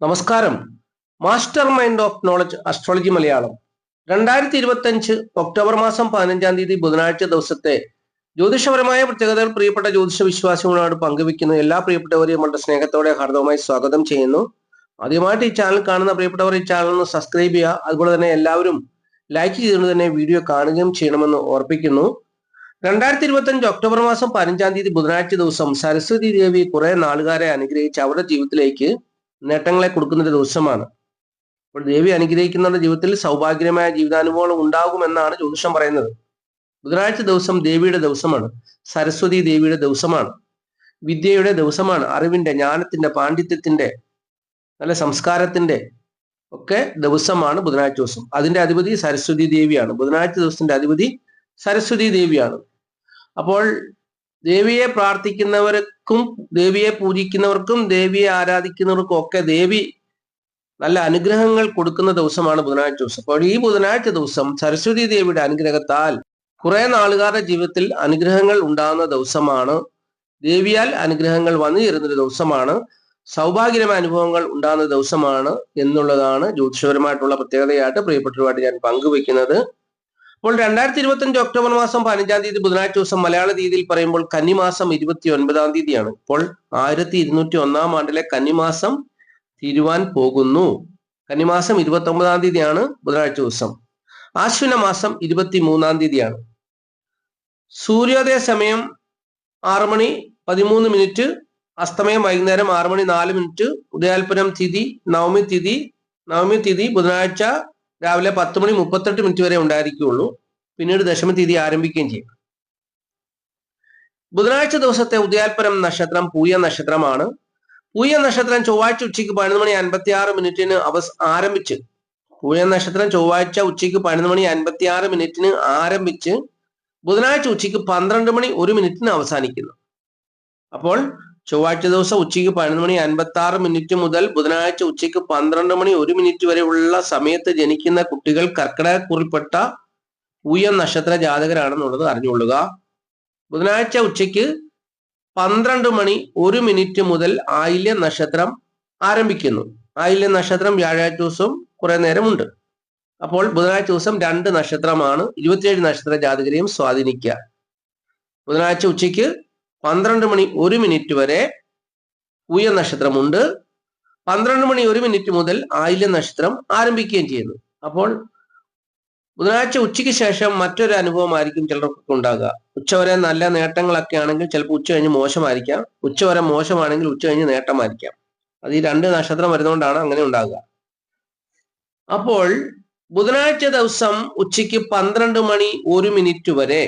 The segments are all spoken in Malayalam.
നമസ്കാരം. Master mind of knowledge astrology Malayalam. രണ്ടായിരത്തി ഇരുപത്തി അഞ്ച് ഒക്ടോബർ മാസം പതിനഞ്ചാം തീയതി ബുധനാഴ്ച ദിവസത്തെ ജ്യോതിഷപരമായ പ്രത്യേകതകൾ പ്രിയപ്പെട്ട ജ്യോതിഷ വിശ്വാസികളോട് പങ്കുവെക്കുന്നു എല്ലാ പ്രിയപ്പെട്ടവരെയും നമ്മളുടെ സ്നേഹത്തോടെ ഹാർദവുമായി സ്വാഗതം ചെയ്യുന്നു. ആദ്യമായിട്ട് ഈ ചാനൽ കാണുന്ന പ്രിയപ്പെട്ടവർ ഈ ചാനൽ ഒന്ന് സബ്സ്ക്രൈബ് ചെയ്യുക. അതുപോലെ തന്നെ എല്ലാവരും ലൈക്ക് ചെയ്തുകൊണ്ട് തന്നെ വീഡിയോ കാണുകയും ചെയ്യണമെന്ന് ഓർപ്പിക്കുന്നു. രണ്ടായിരത്തി ഇരുപത്തി അഞ്ച് ഒക്ടോബർ മാസം പതിനഞ്ചാം തീയതി ബുധനാഴ്ച ദിവസം സരസ്വതി ദേവി കുറെ നാളുകാരെ അനുഗ്രഹിച്ച് അവരുടെ ജീവിതത്തിലേക്ക് നേട്ടങ്ങളെ കൊടുക്കുന്ന ഒരു ദിവസമാണ്. അപ്പോൾ ദേവി അനുഗ്രഹിക്കുന്നവരുടെ ജീവിതത്തിൽ സൗഭാഗ്യമായ ജീവിതാനുഭവങ്ങൾ ഉണ്ടാകുമെന്നാണ് ജ്യോതിഷം പറയുന്നത്. ബുധനാഴ്ച ദിവസം ദേവിയുടെ ദിവസമാണ്. സരസ്വതി ദേവിയുടെ ദിവസമാണ്. വിദ്യയുടെ ദിവസമാണ്. അറിവിന്റെ ജ്ഞാനത്തിന്റെ പാണ്ഡിത്യത്തിന്റെ നല്ല സംസ്കാരത്തിന്റെ ഒക്കെ ദിവസമാണ് ബുധനാഴ്ച ദിവസം. അതിന്റെ അധിപതി സരസ്വതി ദേവിയാണ്. ബുധനാഴ്ച ദിവസത്തിന്റെ അധിപതി സരസ്വതി ദേവിയാണ്. അപ്പോൾ ദേവിയെ പ്രാർത്ഥിക്കുന്നവർക്കും ദേവിയെ പൂജിക്കുന്നവർക്കും ദേവിയെ ആരാധിക്കുന്നവർക്കും ഒക്കെ ദേവി നല്ല അനുഗ്രഹങ്ങൾ കൊടുക്കുന്ന ദിവസമാണ് ബുധനാഴ്ച ദിവസം. അപ്പോൾ ഈ ബുധനാഴ്ച ദിവസം സരസ്വതി ദേവിയുടെ അനുഗ്രഹത്താൽ കുറെ നാളുകാരുടെ ജീവിതത്തിൽ അനുഗ്രഹങ്ങൾ ഉണ്ടാകുന്ന ദിവസമാണ്. ദേവിയാൽ അനുഗ്രഹങ്ങൾ വന്നു ചേരുന്നൊരു ദിവസമാണ്. സൗഭാഗ്യമായ അനുഭവങ്ങൾ ഉണ്ടാകുന്ന ദിവസമാണ് എന്നുള്ളതാണ് ജ്യോതിഷപരമായിട്ടുള്ള പ്രത്യേകതയായിട്ട് പ്രിയപ്പെട്ടവരുമായിട്ട് ഞാൻ പങ്കുവെക്കുന്നത്. അപ്പോൾ രണ്ടായിരത്തി ഇരുപത്തി അഞ്ച് ഒക്ടോബർ മാസം പതിനഞ്ചാം തീയതി ബുധനാഴ്ച ദിവസം മലയാള തീയതിയിൽ പറയുമ്പോൾ കന്നിമാസം ഇരുപത്തി ഒൻപതാം തീയതിയാണ്. ഇപ്പോൾ ആയിരത്തി ഇരുന്നൂറ്റി ഒന്നാം ആണ്ടിലെ കന്നിമാസം തീരുവാൻ പോകുന്നു. കന്നിമാസം ഇരുപത്തി ഒമ്പതാം തീയതിയാണ് ബുധനാഴ്ച ദിവസം. ആശ്വിന മാസം ഇരുപത്തി മൂന്നാം തീയതിയാണ്. സൂര്യോദയ സമയം ആറു മണി പതിമൂന്ന് മിനിറ്റ് അസ്തമയം വൈകുന്നേരം ആറു മണി നാല് മിനിറ്റ് ഉദയാൽപനം തിഥി നവമി തിഥി നവമി തിഥി ബുധനാഴ്ച രാവിലെ പത്ത് മണി മുപ്പത്തെട്ട് മിനിറ്റ് വരെ ഉണ്ടായിരിക്കുകയുള്ളൂ. പിന്നീട് ദശമ തീയതി ആരംഭിക്കുകയും ചെയ്യും. ബുധനാഴ്ച ദിവസത്തെ ഉദയാൽപരം നക്ഷത്രം പൂയ നക്ഷത്രമാണ്. പൂയ നക്ഷത്രം ചൊവ്വാഴ്ച ഉച്ചയ്ക്ക് പതിനൊന്ന് മണി അൻപത്തി ആറ് മിനിറ്റിന് അവസ് ആരംഭിച്ച് പൂയ നക്ഷത്രം ചൊവ്വാഴ്ച ഉച്ചയ്ക്ക് പതിനൊന്ന് മണി അൻപത്തി ആറ് മിനിറ്റിന് ആരംഭിച്ച് ബുധനാഴ്ച ഉച്ചയ്ക്ക് പന്ത്രണ്ട് മണി ഒരു മിനിറ്റിന് അവസാനിക്കുന്നു. അപ്പോൾ ചൊവ്വാഴ്ച ദിവസം ഉച്ചയ്ക്ക് പതിനൊന്ന് മണി അൻപത്തി ആറ് മിനിറ്റ് മുതൽ ബുധനാഴ്ച ഉച്ചയ്ക്ക് പന്ത്രണ്ട് മണി ഒരു മിനിറ്റ് വരെയുള്ള സമയത്ത് ജനിക്കുന്ന കുട്ടികൾ കർക്കിടകക്കുറിൽപ്പെട്ട ഉയം നക്ഷത്ര ജാതകരാണെന്നുള്ളത് അറിഞ്ഞുകൊള്ളുക. ബുധനാഴ്ച ഉച്ചയ്ക്ക് പന്ത്രണ്ട് മണി ഒരു മിനിറ്റ് മുതൽ ആയില്യ നക്ഷത്രം ആരംഭിക്കുന്നു. ആയില്യ നക്ഷത്രം വ്യാഴാഴ്ച ദിവസം കുറെ നേരമുണ്ട്. അപ്പോൾ ബുധനാഴ്ച ദിവസം രണ്ട് നക്ഷത്രമാണ് ഇരുപത്തിയേഴ് നക്ഷത്ര ജാതകരെയും സ്വാധീനിക്കുക. ബുധനാഴ്ച ഉച്ചയ്ക്ക് പന്ത്രണ്ട് മണി ഒരു മിനിറ്റ് വരെ ഉയർ നക്ഷത്രമുണ്ട് പന്ത്രണ്ട് മണി ഒരു മിനിറ്റ് മുതൽ ആയില്യ നക്ഷത്രം ആരംഭിക്കുകയും ചെയ്യുന്നു. അപ്പോൾ ബുധനാഴ്ച ഉച്ചയ്ക്ക് ശേഷം മറ്റൊരു അനുഭവമായിരിക്കും ചിലർക്കൊക്കെ ഉണ്ടാകുക. ഉച്ചവരെ നല്ല നേട്ടങ്ങളൊക്കെ ആണെങ്കിൽ ചിലപ്പോൾ ഉച്ച കഴിഞ്ഞ് മോശമായിരിക്കാം. ഉച്ചവരെ മോശമാണെങ്കിൽ ഉച്ച കഴിഞ്ഞ് നേട്ടമായിരിക്കാം. അത് ഈ രണ്ട് നക്ഷത്രം വരുന്നതുകൊണ്ടാണ് അങ്ങനെ ഉണ്ടാകുക. അപ്പോൾ ബുധനാഴ്ച ദിവസം ഉച്ചയ്ക്ക് പന്ത്രണ്ട് മണി ഒരു മിനിറ്റ് വരെ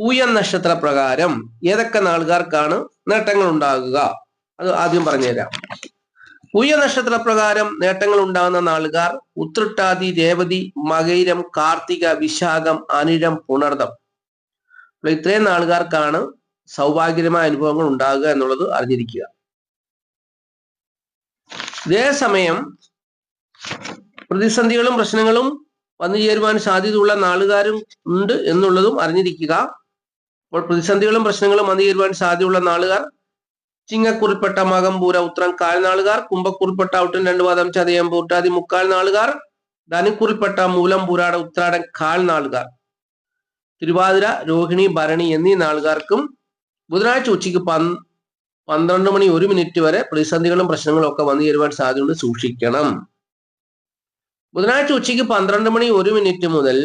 പൂയം നക്ഷത്ര പ്രകാരം ഏതൊക്കെ നാളുകാർക്കാണ് നേട്ടങ്ങൾ ഉണ്ടാകുക അത് ആദ്യം പറഞ്ഞുതരാം. പൂയ നക്ഷത്ര പ്രകാരം നേട്ടങ്ങൾ ഉണ്ടാകുന്ന നാളുകാർ ഉത്രട്ടാതി രേവതി മകൈരം കാർത്തിക വിശാഖം അനിഴം പുണർദം. അപ്പോൾ ഇത്രയും നാളുകാർക്കാണ് സൗഭാഗ്യമായ അനുഭവങ്ങൾ ഉണ്ടാകുക എന്നുള്ളത് അറിഞ്ഞിരിക്കുക. ഇതേസമയം പ്രതിസന്ധികളും പ്രശ്നങ്ങളും വന്നു ചേരുവാൻ സാധ്യതയുള്ള നാളുകാരും ഉണ്ട് എന്നുള്ളതും അറിഞ്ഞിരിക്കുക. അപ്പോൾ പ്രതിസന്ധികളും പ്രശ്നങ്ങളും ചേരുവാൻ സാധ്യതയുള്ള നാളുകാർ ചിങ്ങക്കുറിപ്പെട്ട മകംപൂര ഉത്രം കാൽനാളുകാർ കുംഭക്കുറിപ്പെട്ട ഔട്ടൻ രണ്ടു പാദം ചതയം പൂട്ടാതി മുക്കാൽ നാളുകാർ ധനുക്കുറിപ്പെട്ട മൂലം പൂരാട ഉത്രാടൻ കാൽ നാളുകാർ തിരുവാതിര രോഹിണി ഭരണി എന്നീ നാളുകാർക്കും ബുധനാഴ്ച ഉച്ചയ്ക്ക് പന് പന്ത്രണ്ട് മണി ഒരു മിനിറ്റ് വരെ പ്രതിസന്ധികളും പ്രശ്നങ്ങളും ഒക്കെ വന്നു ചേരുവാൻ സാധ്യതയുണ്ട്. സൂക്ഷിക്കണം. ബുധനാഴ്ച ഉച്ചയ്ക്ക് പന്ത്രണ്ട് മണി ഒരു മിനിറ്റ് മുതൽ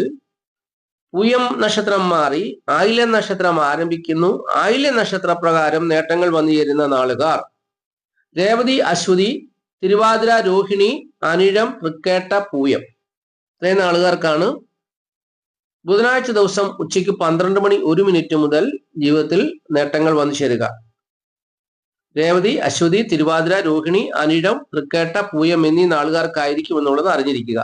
പൂയം നക്ഷത്രം മാറി ആയില്യ നക്ഷത്രം ആരംഭിക്കുന്നു. ആയില്യ നക്ഷത്ര പ്രകാരം നേട്ടങ്ങൾ വന്നു ചേരുന്ന നാളുകാർ. രേവതി അശ്വതി തിരുവാതിര രോഹിണി അനിഴം തൃക്കേട്ട പൂയം. ഇത്രയും നാളുകാർക്കാണ്. ബുധനാഴ്ച ദിവസം ഉച്ചയ്ക്ക് പന്ത്രണ്ട് മണി ഒരു മിനിറ്റ് മുതൽ ജീവിതത്തിൽ നേട്ടങ്ങൾ വന്നു ചേരുക. രേവതി അശ്വതി തിരുവാതിര രോഹിണി അനിഴം തൃക്കേട്ട പൂയം എന്നീ നാളുകാർക്കായിരിക്കും എന്നുള്ളത് അറിഞ്ഞിരിക്കുക.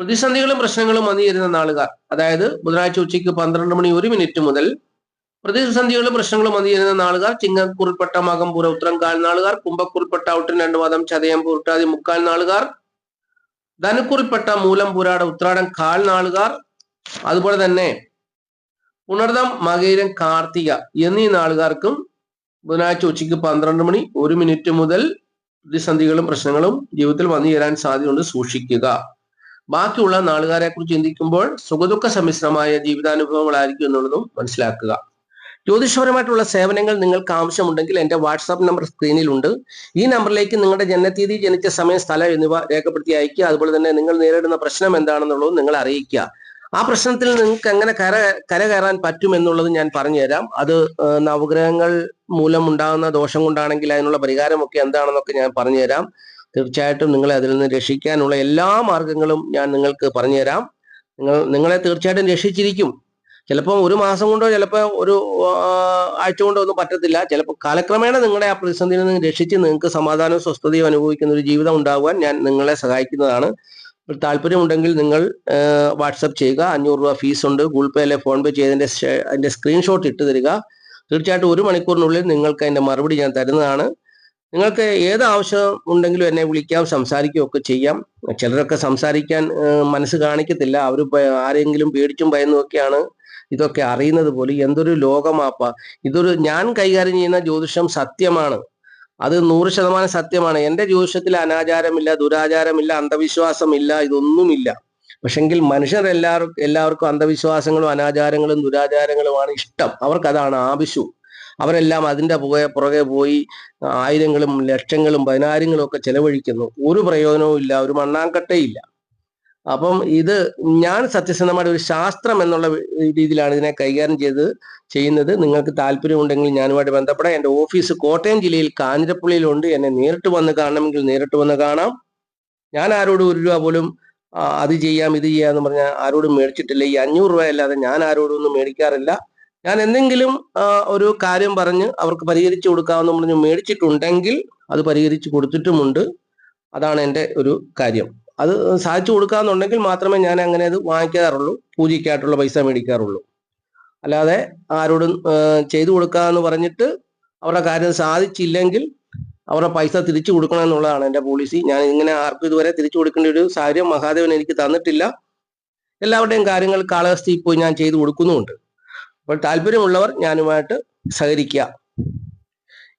പ്രതിസന്ധികളും പ്രശ്നങ്ങളും വന്നു ചേരുന്ന നാളുകാർ. അതായത് ബുധനാഴ്ച ഉച്ചയ്ക്ക് പന്ത്രണ്ട് മണി ഒരു മിനിറ്റ് മുതൽ പ്രതിസന്ധികളും പ്രശ്നങ്ങളും വന്നു ചേരുന്ന നാളുകാർ ചിങ്ങക്കുറിപ്പെട്ട മകംപൂര ഉത്തരം കാൽ നാളുകാർ കുംഭക്കുറിപ്പെട്ട ഔട്ടൻ രണ്ട് പാദം ചതയം പൂർട്ടാതി മുക്കാൽ നാളുകാർ ധനുക്കുറിപ്പെട്ട മൂലം പുരാട ഉത്രാടം കാൽ നാളുകാർ അതുപോലെ തന്നെ പുണർദം മകയിരം കാർത്തിക എന്നീ നാളുകാർക്കും ബുധനാഴ്ച ഉച്ചയ്ക്ക് പന്ത്രണ്ട് മണി ഒരു മിനിറ്റ് മുതൽ പ്രതിസന്ധികളും പ്രശ്നങ്ങളും ജീവിതത്തിൽ വന്നു ചേരാൻ സാധ്യതയുണ്ട് സൂക്ഷിക്കുക. ബാക്കിയുള്ള നാളുകാരെ കുറിച്ച് ചിന്തിക്കുമ്പോൾ സുഖദുഃഖ സമ്മിശ്രമായ ജീവിതാനുഭവങ്ങളായിരിക്കും എന്നുള്ളതും മനസ്സിലാക്കുക. ജ്യോതിഷപരമായിട്ടുള്ള സേവനങ്ങൾ നിങ്ങൾക്ക് ആവശ്യമുണ്ടെങ്കിൽ എന്റെ വാട്സാപ്പ് നമ്പർ സ്ക്രീനിലുണ്ട്. ഈ നമ്പറിലേക്ക് നിങ്ങളുടെ ജനനത്തീയതി ജനിച്ച സമയം സ്ഥലം എന്നിവ രേഖപ്പെടുത്തി അയക്കുക അതുപോലെ തന്നെ നിങ്ങൾ നേരിടുന്ന പ്രശ്നം എന്താണെന്നുള്ളതും നിങ്ങൾ അറിയിക്കുക. ആ പ്രശ്നത്തിൽ നിങ്ങൾക്ക് എങ്ങനെ കര കര കയറാൻ പറ്റും എന്നുള്ളത് ഞാൻ പറഞ്ഞുതരാം. അത് നവഗ്രഹങ്ങൾ മൂലം ഉണ്ടാകുന്ന ദോഷം കൊണ്ടാണെങ്കിൽ അതിനുള്ള പരിഹാരമൊക്കെ എന്താണെന്നൊക്കെ ഞാൻ പറഞ്ഞുതരാം. തീർച്ചയായിട്ടും നിങ്ങളെ അതിൽ നിന്ന് രക്ഷിക്കാനുള്ള എല്ലാ മാർഗങ്ങളും ഞാൻ നിങ്ങൾക്ക് പറഞ്ഞുതരാം. നിങ്ങൾ നിങ്ങളെ തീർച്ചയായിട്ടും രക്ഷിച്ചിരിക്കും. ചിലപ്പോൾ ഒരു മാസം കൊണ്ടോ ചിലപ്പോൾ ഒരു ആഴ്ച കൊണ്ടോ ഒന്നും പറ്റത്തില്ല. ചിലപ്പോൾ കാലക്രമേണ നിങ്ങളെ ആ പ്രതിസന്ധിയിൽ നിന്ന് രക്ഷിച്ച് നിങ്ങൾക്ക് സമാധാനവും സ്വസ്ഥതയും അനുഭവിക്കുന്ന ഒരു ജീവിതം ഉണ്ടാകുവാൻ ഞാൻ നിങ്ങളെ സഹായിക്കുന്നതാണ്. താല്പര്യമുണ്ടെങ്കിൽ നിങ്ങൾ വാട്സപ്പ് ചെയ്യുക. അഞ്ഞൂറ് രൂപ ഫീസ് ഉണ്ട്. ഗൂഗിൾ പേ അല്ലെ ഫോൺ പേ ചെയ്തതിന്റെ അതിന്റെ സ്ക്രീൻഷോട്ട് ഇട്ട് തരിക. തീർച്ചയായിട്ടും ഒരു മണിക്കൂറിനുള്ളിൽ നിങ്ങൾക്ക് അതിന്റെ മറുപടി ഞാൻ തരുന്നതാണ്. നിങ്ങൾക്ക് ഏത് ആവശ്യം ഉണ്ടെങ്കിലും എന്നെ വിളിക്കാം സംസാരിക്കുകയും ഒക്കെ ചെയ്യാം. ചിലരൊക്കെ സംസാരിക്കാൻ മനസ്സ് കാണിക്കത്തില്ല. അവർ ആരെങ്കിലും പേടിച്ചും ഭയന്നുമൊക്കെയാണ് ഇതൊക്കെ അറിയുന്നത് പോലും. എന്തൊരു ലോകമാപ്പ. ഇതൊരു ഞാൻ കൈകാര്യം ചെയ്യുന്ന ജ്യോതിഷം സത്യമാണ്. അത് നൂറ് ശതമാനം സത്യമാണ്. എന്റെ ജ്യോതിഷത്തിൽ അനാചാരമില്ല ദുരാചാരമില്ല അന്ധവിശ്വാസമില്ല ഇതൊന്നുമില്ല. പക്ഷെങ്കിൽ മനുഷ്യർ എല്ലാവർക്കും എല്ലാവർക്കും അന്ധവിശ്വാസങ്ങളും അനാചാരങ്ങളും ദുരാചാരങ്ങളുമാണ് ഇഷ്ടം. അവർക്കതാണ് ആവശ്യവും അവരെല്ലാം അതിന്റെ പുറകെ പുറകെ പോയി ആയിരങ്ങളും ലക്ഷങ്ങളും പതിനായിരങ്ങളും ഒക്കെ ചെലവഴിക്കുന്നു. ഒരു പ്രയോജനവും ഇല്ല ഒരു മണ്ണാങ്കട്ടയില്ല അപ്പം ഇത് ഞാൻ സത്യസന്ധമായിട്ട് ഒരു ശാസ്ത്രം എന്നുള്ള രീതിയിലാണ് ഇതിനെ കൈകാര്യം ചെയ്ത് ചെയ്യുന്നത്. നിങ്ങൾക്ക് താല്പര്യമുണ്ടെങ്കിൽ ഞാനുമായിട്ട് ബന്ധപ്പെടാം. എന്റെ ഓഫീസ് കോട്ടയം ജില്ലയിൽ കാഞ്ഞിരപ്പള്ളിയിലുണ്ട്. എന്നെ നേരിട്ട് വന്ന് കാണണമെങ്കിൽ നേരിട്ട് വന്ന് കാണാം. ഞാൻ ആരോടും ഒരു രൂപ പോലും അത് ചെയ്യാം ഇത് ചെയ്യാം എന്ന് പറഞ്ഞാൽ ആരോടും മേടിച്ചിട്ടില്ല. ഈ അഞ്ഞൂറ് രൂപ അല്ലാതെ ഞാൻ ആരോടും ഒന്നും മേടിക്കാറില്ല. ഞാൻ എന്തെങ്കിലും ഒരു കാര്യം പറഞ്ഞ് അവർക്ക് പരിഹരിച്ചു കൊടുക്കാമെന്ന് പറഞ്ഞ് മേടിച്ചിട്ടുണ്ടെങ്കിൽ അത് പരിഹരിച്ചു കൊടുത്തിട്ടുമുണ്ട്. അതാണ് എന്റെ ഒരു കാര്യം. അത് സാധിച്ചു കൊടുക്കാന്നുണ്ടെങ്കിൽ മാത്രമേ ഞാൻ അങ്ങനെ അത് വാങ്ങിക്കാറുള്ളൂ പൂജയ്ക്കായിട്ടുള്ള പൈസ മേടിക്കാറുള്ളൂ. അല്ലാതെ ആരോടും ചെയ്തു കൊടുക്കാമെന്ന് പറഞ്ഞിട്ട് അവരുടെ കാര്യം സാധിച്ചില്ലെങ്കിൽ അവരുടെ പൈസ തിരിച്ചു കൊടുക്കണം എന്നുള്ളതാണ് എന്റെ പോളിസി ഞാൻ ഇങ്ങനെ ആർക്കും ഇതുവരെ തിരിച്ചു കൊടുക്കേണ്ട ഒരു സാഹചര്യം മഹാദേവൻ എനിക്ക് തന്നിട്ടില്ല. എല്ലാവരുടെയും കാര്യങ്ങൾ കാലാവസ്ഥയിൽ പോയി ഞാൻ ചെയ്തു കൊടുക്കുന്നുമുണ്ട്. അപ്പോൾ താല്പര്യമുള്ളവർ ഞാനുമായിട്ട് സഹകരിക്കുക.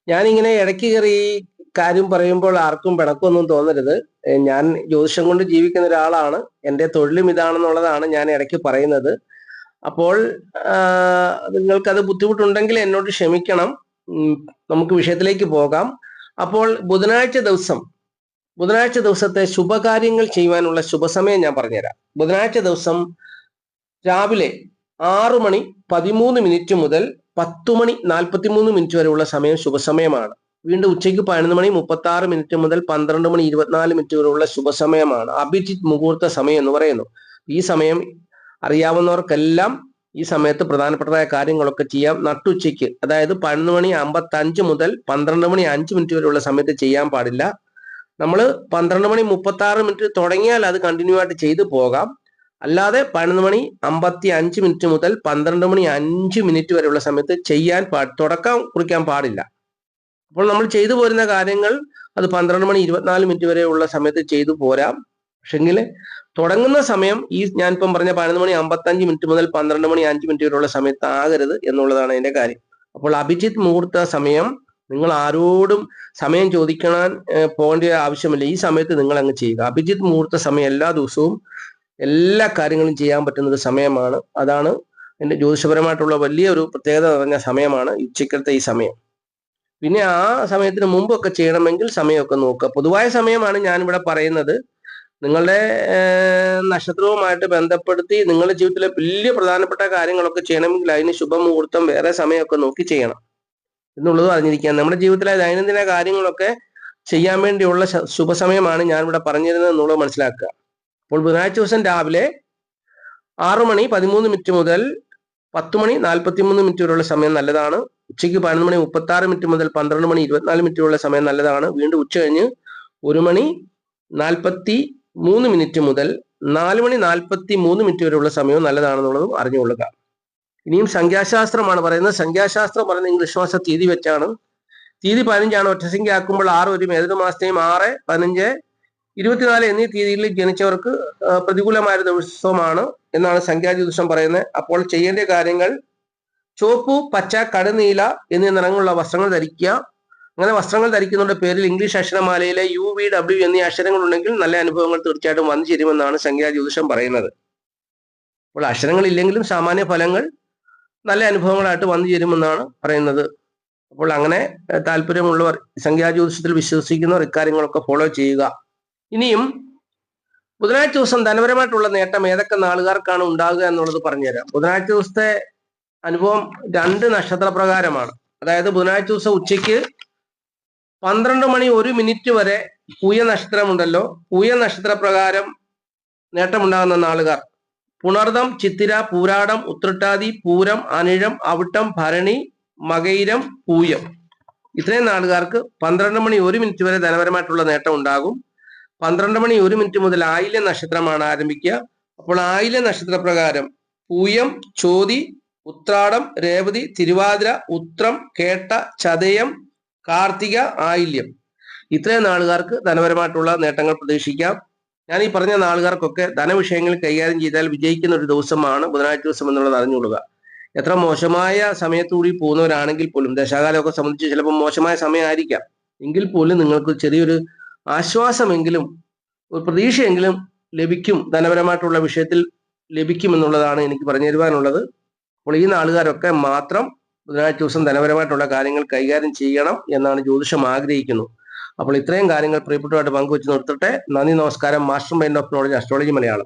ഞാനിങ്ങനെ ഇടയ്ക്ക് കയറി ഈ കാര്യം പറയുമ്പോൾ ആർക്കും പിണക്കൊന്നും തോന്നരുത്. ഞാൻ ജ്യോതിഷം കൊണ്ട് ജീവിക്കുന്ന ഒരാളാണ്. എന്റെ തൊഴിലും ഇതാണെന്നുള്ളതാണ് ഞാൻ ഇടയ്ക്ക് പറയുന്നത്. അപ്പോൾ നിങ്ങൾക്കത് ബുദ്ധിമുട്ടുണ്ടെങ്കിൽ എന്നോട് ക്ഷമിക്കണം. നമുക്ക് വിഷയത്തിലേക്ക് പോകാം. അപ്പോൾ ബുധനാഴ്ച ദിവസം ബുധനാഴ്ച ദിവസത്തെ ശുഭകാര്യങ്ങൾ ചെയ്യുവാനുള്ള ശുഭസമയം ഞാൻ പറഞ്ഞുതരാം. ബുധനാഴ്ച ദിവസം രാവിലെ ആറു മണി പതിമൂന്ന് മിനിറ്റ് മുതൽ പത്തു മണി നാൽപ്പത്തിമൂന്ന് മിനിറ്റ് വരെയുള്ള സമയം ശുഭസമയമാണ്. വീണ്ടും ഉച്ചയ്ക്ക് പതിനൊന്ന് മണി മുപ്പത്തി ആറ് മിനിറ്റ് മുതൽ പന്ത്രണ്ട് മണി ഇരുപത്തിനാല് മിനിറ്റ് വരെയുള്ള ശുഭസമയമാണ്. അഭിജിത് മുഹൂർത്ത സമയം എന്ന് പറയുന്നു. ഈ സമയം അറിയാവുന്നവർക്കെല്ലാം ഈ സമയത്ത് പ്രധാനപ്പെട്ടതായ കാര്യങ്ങളൊക്കെ ചെയ്യാം. നട്ടുച്ചയ്ക്ക് അതായത് പതിനൊന്ന് മണി അമ്പത്തി അഞ്ച് മുതൽ പന്ത്രണ്ട് മണി അഞ്ച് മിനിറ്റ് വരെയുള്ള സമയത്ത് ചെയ്യാൻ പാടില്ല. നമ്മൾ പന്ത്രണ്ട് മണി മുപ്പത്തി ആറ് മിനിറ്റ് തുടങ്ങിയാൽ അത് കണ്ടിന്യൂ ആയിട്ട് ചെയ്തു പോകാം. അല്ലാതെ പതിനൊന്ന് മണി അമ്പത്തി അഞ്ച് മിനിറ്റ് മുതൽ പന്ത്രണ്ട് മണി അഞ്ച് മിനിറ്റ് വരെയുള്ള സമയത്ത് ചെയ്യാൻ പാ തുടക്കം കുറിക്കാൻ പാടില്ല. അപ്പോൾ നമ്മൾ ചെയ്തു പോരുന്ന കാര്യങ്ങൾ അത് പന്ത്രണ്ട് മണി ഇരുപത്തിനാല് മിനിറ്റ് വരെയുള്ള സമയത്ത് ചെയ്തു പോരാം. പക്ഷെങ്കിൽ തുടങ്ങുന്ന സമയം ഈ ഞാനിപ്പം പറഞ്ഞ പതിനൊന്ന് മണി അമ്പത്തഞ്ച് മിനിറ്റ് മുതൽ പന്ത്രണ്ട് മണി അഞ്ച് മിനിറ്റ് വരെയുള്ള സമയത്ത് ആകരുത് എന്നുള്ളതാണ് അതിന്റെ കാര്യം. അപ്പോൾ അഭിജിത്ത് മുഹൂർത്ത സമയം നിങ്ങൾ ആരോടും സമയം ചോദിക്കാൻ പോകേണ്ട ആവശ്യമില്ല. ഈ സമയത്ത് നിങ്ങൾ അങ്ങ് ചെയ്യുക. അഭിജിത്ത് മുഹൂർത്ത സമയം എല്ലാ ദിവസവും എല്ലാ കാര്യങ്ങളും ചെയ്യാൻ പറ്റുന്ന ഒരു സമയമാണ്. അതാണ് എന്റെ ജ്യോതിഷപരമായിട്ടുള്ള വലിയ ഒരു പ്രത്യേകത നിറഞ്ഞ സമയമാണ്. ഉച്ചക്കത്തെ ഈ സമയം. പിന്നെ ആ സമയത്തിന് മുമ്പൊക്കെ ചെയ്യണമെങ്കിൽ സമയമൊക്കെ നോക്കുക. പൊതുവായ സമയമാണ് ഞാനിവിടെ പറയുന്നത്. നിങ്ങളുടെ നക്ഷത്രവുമായിട്ട് ബന്ധപ്പെടുത്തി നിങ്ങളുടെ ജീവിതത്തിലെ വലിയ പ്രധാനപ്പെട്ട കാര്യങ്ങളൊക്കെ ചെയ്യണമെങ്കിൽ അതിന് ശുഭമുഹൂർത്തം വേറെ സമയമൊക്കെ നോക്കി ചെയ്യണം എന്നുള്ളത് അറിഞ്ഞിരിക്കുക നമ്മുടെ ജീവിതത്തിലെ ദൈനംദിന കാര്യങ്ങളൊക്കെ ചെയ്യാൻ വേണ്ടിയുള്ള ശുഭസമയമാണ് ഞാനിവിടെ പറഞ്ഞിരുന്നത് എന്നുള്ളത് മനസ്സിലാക്കുക. അപ്പോൾ ബുധനാഴ്ച ദിവസം രാവിലെ ആറു മണി പതിമൂന്ന് മിനിറ്റ് മുതൽ പത്ത് മണി നാൽപ്പത്തി മൂന്ന് മിനിറ്റ് വരെയുള്ള സമയം നല്ലതാണ്. ഉച്ചയ്ക്ക് പതിനൊന്ന് മണി മുപ്പത്തി ആറ് മിനിറ്റ് മുതൽ പന്ത്രണ്ട് മണി ഇരുപത്തിനാല് മിനിറ്റ് വരെയുള്ള സമയം നല്ലതാണ്. വീണ്ടും ഉച്ച കഴിഞ്ഞ് ഒരു മണി നാൽപ്പത്തി മൂന്ന് മിനിറ്റ് മുതൽ നാല് മണി നാൽപ്പത്തി മൂന്ന് മിനിറ്റ് വരെയുള്ള സമയവും നല്ലതാണെന്നുള്ളതും അറിഞ്ഞുകൊള്ളുക. ഇനിയും സംഖ്യാശാസ്ത്രമാണ് പറയുന്നത്. സംഖ്യാശാസ്ത്രം പറയുന്നത് ഇംഗ്ലീഷ് മാസ തീയതി വെച്ചാണ്. തീയതി പതിനഞ്ചാണ്. ഒറ്റസംഖ്യ ആക്കുമ്പോൾ ആറ് വരും ഏതൊരു മാസത്തെയും ആറ് പതിനഞ്ച് ഇരുപത്തിനാല് എന്നീ തീയതികളിൽ ജനിച്ചവർക്ക് പ്രതികൂലമായ ദിവസമാണ് എന്നാണ് സംഖ്യാജ്യോതിഷം പറയുന്നത്. അപ്പോൾ ചെയ്യേണ്ട കാര്യങ്ങൾ ചുവപ്പ് പച്ച കടുനീല എന്നീ നിറങ്ങളുള്ള വസ്ത്രങ്ങൾ ധരിക്കുക. അങ്ങനെ വസ്ത്രങ്ങൾ ധരിക്കുന്നതിന്റെ പേരിൽ ഇംഗ്ലീഷ് അക്ഷരമാലയിലെ യു വി ഡബ്ല്യു എന്നീ അക്ഷരങ്ങൾ ഉണ്ടെങ്കിൽ നല്ല അനുഭവങ്ങൾ തീർച്ചയായിട്ടും വന്നു ചേരുമെന്നാണ് സംഖ്യാജ്യോതിഷം പറയുന്നത്. അപ്പോൾ അക്ഷരങ്ങൾ ഇല്ലെങ്കിലും സാമാന്യ ഫലങ്ങൾ നല്ല അനുഭവങ്ങളായിട്ട് വന്നു ചേരുമെന്നാണ് പറയുന്നത്. അപ്പോൾ അങ്ങനെ താല്പര്യമുള്ളവർ സംഖ്യാ ജ്യോതിഷത്തിൽ വിശ്വസിക്കുന്നവർ ഇക്കാര്യങ്ങളൊക്കെ ഫോളോ ചെയ്യുക. ഇനിയും ബുധനാഴ്ച ദിവസം ധനപരമായിട്ടുള്ള നേട്ടം ഏതൊക്കെ നാളുകാർക്കാണ് ഉണ്ടാകുക എന്നുള്ളത് പറഞ്ഞുതരാം. ബുധനാഴ്ച ദിവസത്തെ അനുഭവം രണ്ട് നക്ഷത്രപ്രകാരമാണ്. അതായത് ബുധനാഴ്ച ദിവസം ഉച്ചയ്ക്ക് പന്ത്രണ്ട് മണി ഒരു മിനിറ്റ് വരെ പൂയ നക്ഷത്രമുണ്ടല്ലോ. പൂയ നക്ഷത്രപ്രകാരം നേട്ടമുണ്ടാകുന്ന നാളുകാർ. പുണർദം ചിത്തിര പൂരാടം ഉത്രട്ടാതി പൂരം അനിഴം അവിട്ടം ഭരണി മകയിരം പൂയം. ഇത്രയും നാളുകാർക്ക് പന്ത്രണ്ട് മണി ഒരു മിനിറ്റ് വരെ ധനപരമായിട്ടുള്ള നേട്ടം ഉണ്ടാകും പന്ത്രണ്ട് മണി ഒരു മിനിറ്റ് മുതൽ ആയില്യ നക്ഷത്രമാണ് ആരംഭിക്കുക. അപ്പോൾ ആയില്യ നക്ഷത്ര പ്രകാരം പൂയം ചോതി ഉത്രാടം രേവതി തിരുവാതിര ഉത്രം കേട്ട ചതയം കാർത്തിക ആയില്യം. ഇത്രയും നാളുകാർക്ക് ധനപരമായിട്ടുള്ള നേട്ടങ്ങൾ പ്രതീക്ഷിക്കാം. ഞാൻ ഈ പറഞ്ഞ നാളുകാർക്കൊക്കെ ധനവിഷയങ്ങൾ കൈകാര്യം ചെയ്താൽ വിജയിക്കുന്ന ഒരു ദിവസമാണ് ബുധനാഴ്ച ദിവസം എന്നുള്ളത് അറിഞ്ഞുകൊള്ളുക. എത്ര മോശമായ സമയത്തുകൂടി പോകുന്നവരാണെങ്കിൽ പോലും ദശാകാലമൊക്കെ സംബന്ധിച്ച് ചിലപ്പോൾ മോശമായ സമയമായിരിക്കാം. എങ്കിൽ പോലും നിങ്ങൾക്ക് ചെറിയൊരു ആശ്വാസമെങ്കിലും ഒരു പ്രതീക്ഷയെങ്കിലും ലഭിക്കും ധനപരമായിട്ടുള്ള വിഷയത്തിൽ ലഭിക്കും എന്നുള്ളതാണ് എനിക്ക് പറഞ്ഞു തരുവാനുള്ളത്. അപ്പോൾ ഈ നാളുകാരൊക്കെ മാത്രം ബുധനാഴ്ച ദിവസം ധനപരമായിട്ടുള്ള കാര്യങ്ങൾ കൈകാര്യം ചെയ്യണം എന്നാണ് ജ്യോതിഷം ആഗ്രഹിക്കുന്നു. അപ്പോൾ ഇത്രയും കാര്യങ്ങൾ പ്രിയപ്പെട്ടതായിട്ട് പങ്കുവെച്ച് നിർത്തട്ടെ. നന്ദി നമസ്കാരം. Master mind of knowledge astrology Malayalam.